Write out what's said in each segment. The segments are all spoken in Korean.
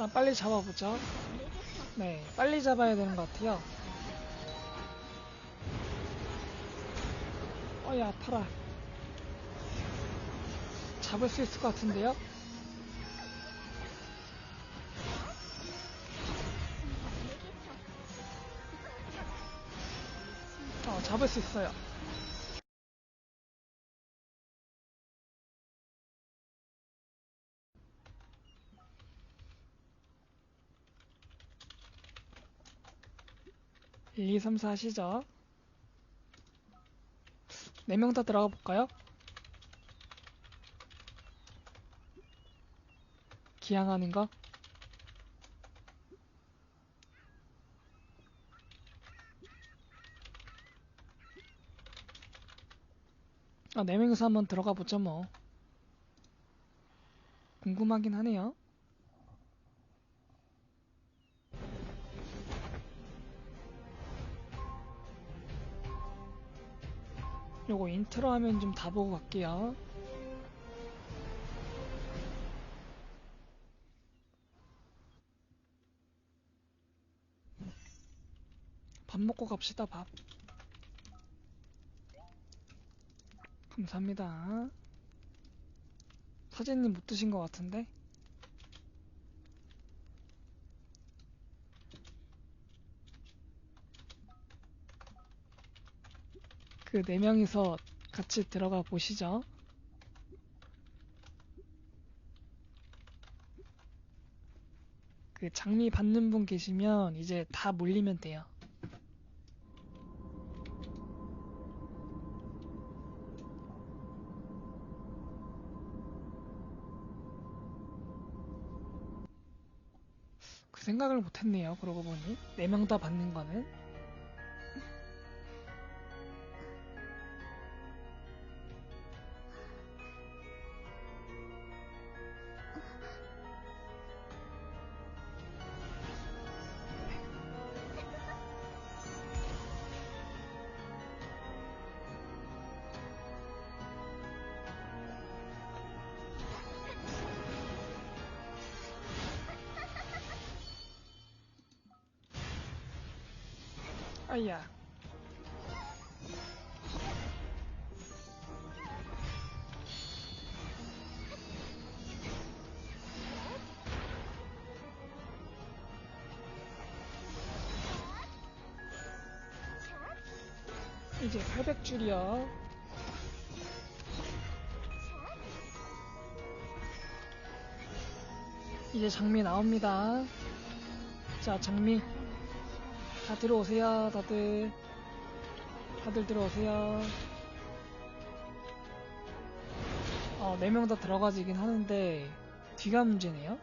일단 빨리 잡아보죠. 네, 빨리 잡아야 되는 것 같아요. 어야 아파라. 잡을 수 있을 것 같은데요? 어, 잡을 수 있어요. 일, 이, 삼, 사 하시죠. 네명다 들어가 볼까요? 기양하는 거? 아, 네 명이서 한번 들어가 보죠, 뭐. 궁금하긴 하네요. 요거 인트로 하면 좀 다 보고 갈게요. 밥 먹고 갑시다, 밥. 감사합니다. 사진님 못 드신 것 같은데? 그 네 명이서 같이 들어가 보시죠. 그 장미 받는 분 계시면 이제 다 몰리면 돼요. 그 생각을 못했네요. 그러고 보니 네 명 다 받는 거는 아야 이제 800줄이요. 이제 장미 나옵니다. 자, 장미. 다 들어오세요, 다들. 다들 들어오세요. 어, 4명 다 들어가지긴 하는데, 뒤가 문제네요?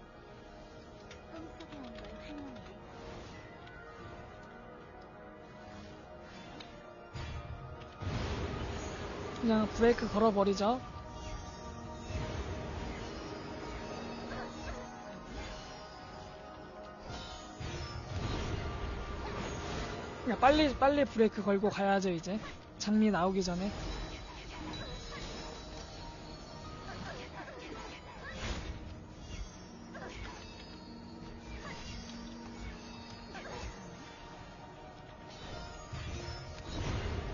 그냥 브레이크 걸어버리죠. 그냥 빨리 빨리 브레이크 걸고 가야죠 이제. 장미 나오기 전에.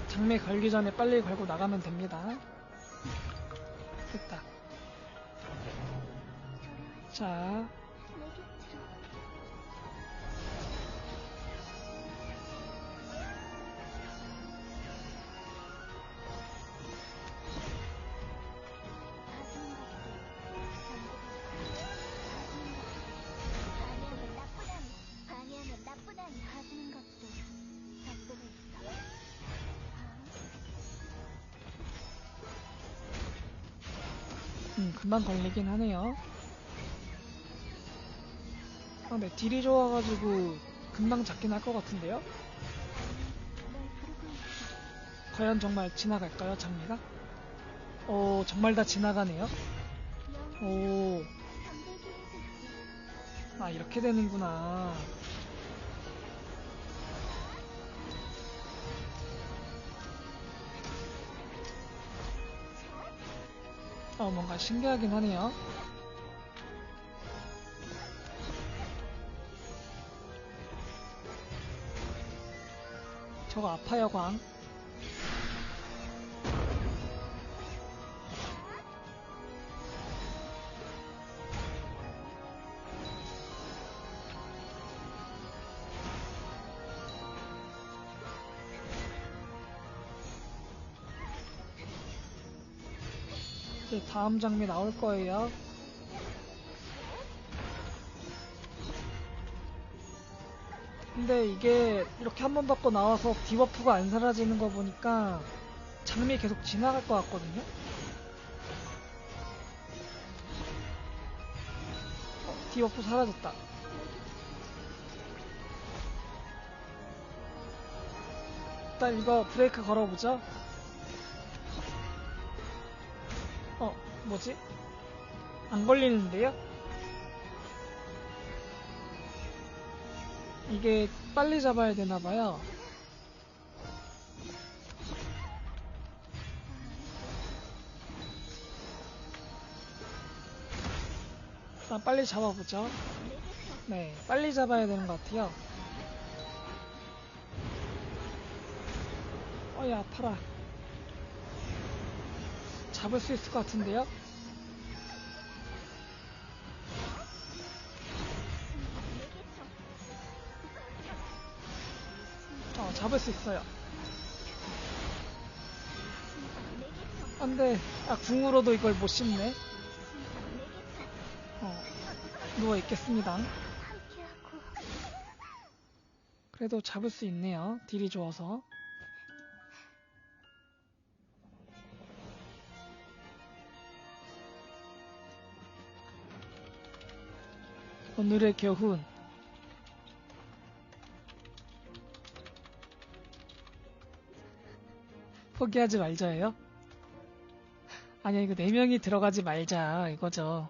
장미 걸기 전에 빨리 걸고 나가면 됩니다. 됐다. 자 음, 금방 걸리긴 하네요. 아, 네, 딜이 좋아가지고 금방 잡긴 할 것 같은데요? 과연 정말 지나갈까요, 장미가? 오, 정말 다 지나가네요. 오. 아, 이렇게 되는구나. 어, 뭔가 신기하긴 하네요. 저거 아파요, 광. 이제 다음 장면 나올 거예요. 근데 이게 이렇게 한 번 받고 나와서 디버프가 안 사라지는 거 보니까 장미 계속 지나갈 것 같거든요? 어, 디버프 사라졌다. 일단 이거 브레이크 걸어보죠. 어, 뭐지? 안 걸리는데요? 이게 빨리 잡아야 되나봐요. 일단 빨리 잡아보죠. 네, 빨리 잡아야 되는 것 같아요. 어야 아파라. 잡을 수 있을 것 같은데요? 어, 잡을 수 있어요. 안 돼. 아, 궁으로도 이걸 못 씹네. 어, 누워있겠습니다. 그래도 잡을 수 있네요. 딜이 좋아서. 오늘의 교훈. 포기하지 말자예요? 아니야, 이거 네 명이 들어가지 말자, 이거죠.